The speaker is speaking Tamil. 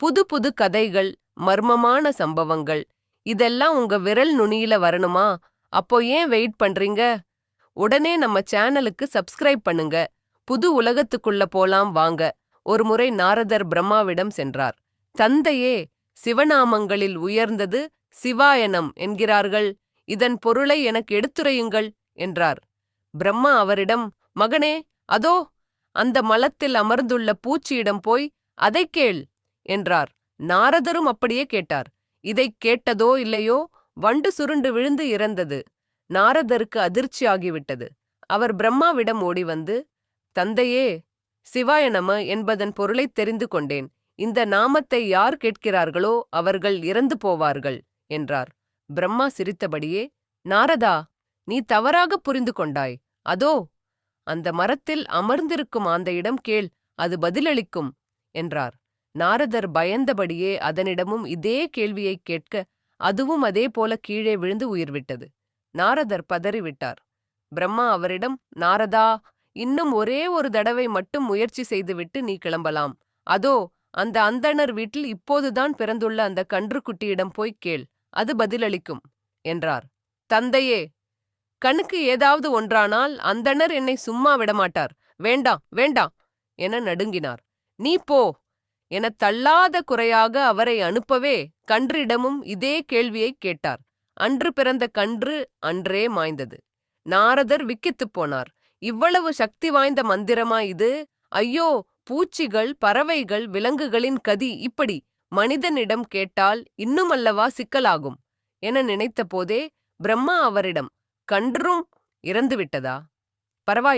புது புது கதைகள் மர்மமான சம்பவங்கள். இதெல்லாம் உங்க விரல் நுனியில வரணுமா? அப்போ ஏன் வெயிட் பண்றீங்க? உடனே நம்ம சேனலுக்கு சப்ஸ்கிரைப் பண்ணுங்க. புது உலகத்துக்குள்ள போலாம் வாங்க. ஒருமுறை நாரதர் பிரம்மாவிடம் சென்றார். தந்தையே சிவநாமங்களில் உயர்ந்தது சிவாயனம் என்கிறார்கள். இதன் பொருளை எனக்கு எடுத்துரையுங்கள் என்றார். பிரம்மா அவரிடம் மகனே அதோ அந்த மலத்தில் அமர்ந்துள்ள பூச்சியிடம் போய் அதைக் கேள். என்றார். நாரதரும் அப்படியே கேட்டார். இதைக் கேட்டதோ இல்லையோ? வண்டு சுருண்டு விழுந்து இறந்தது. நாரதருக்கு அதிர்ச்சியாகிவிட்டது அவர் பிரம்மாவிடம் ஓடி வந்து தந்தையே சிவாய நம என்பதன் பொருளைத் தெரிந்து கொண்டேன். இந்த நாமத்தை யார் கேட்கிறார்களோ அவர்கள் இறந்து போவார்கள் என்றார். பிரம்மா சிரித்தபடியே நாரதா நீ தவறாக புரிந்து கொண்டாய். அதோ அந்த மரத்தில் அமர்ந்திருக்கும் அந்த இடம் கேள் அது பதிலளிக்கும் என்றார். நாரதர் பயந்தபடியே அதனிடமும் இதே கேள்வியைக் கேட்க அதுவும் அதே போல கீழே விழுந்து உயிர்விட்டது. நாரதர் பதறிவிட்டார். பிரம்மா அவரிடம் நாரதா இன்னும் ஒரே ஒரு தடவை மட்டும் முயற்சி செய்துவிட்டு நீ கிளம்பலாம். அதோ அந்த அந்தணர் வீட்டில் இப்போதுதான் பிறந்துள்ள அந்த கன்றுக்குட்டியிடம் போய்க் கேள் அது பதிலளிக்கும் என்றார். தந்தையே கண்ணுக்கு ஏதாவது ஒன்றானால் அந்தணர் என்னை சும்மா விடமாட்டார். வேண்டாம் வேண்டாம் என நடுங்கினார். நீ போ எனத் தள்ளாத குறையாக அவரை அனுப்பவே கன்றிடமும் இதே கேள்வியைக் கேட்டார். அன்று பிறந்த கன்று அன்றே மாய்ந்தது. நாரதர் விக்கித்துப் போனார். இவ்வளவு சக்தி வாய்ந்த மந்திரமா இது? ஐயோ பூச்சிகள் பறவைகள் விலங்குகளின் கதி இப்படி மனிதனிடம் கேட்டால் இன்னுமல்லவா சிக்கலாகும்? என நினைத்த போதே பிரம்மா அவரிடம் கன்றும் இறந்துவிட்டதா? பரவாயில்லை.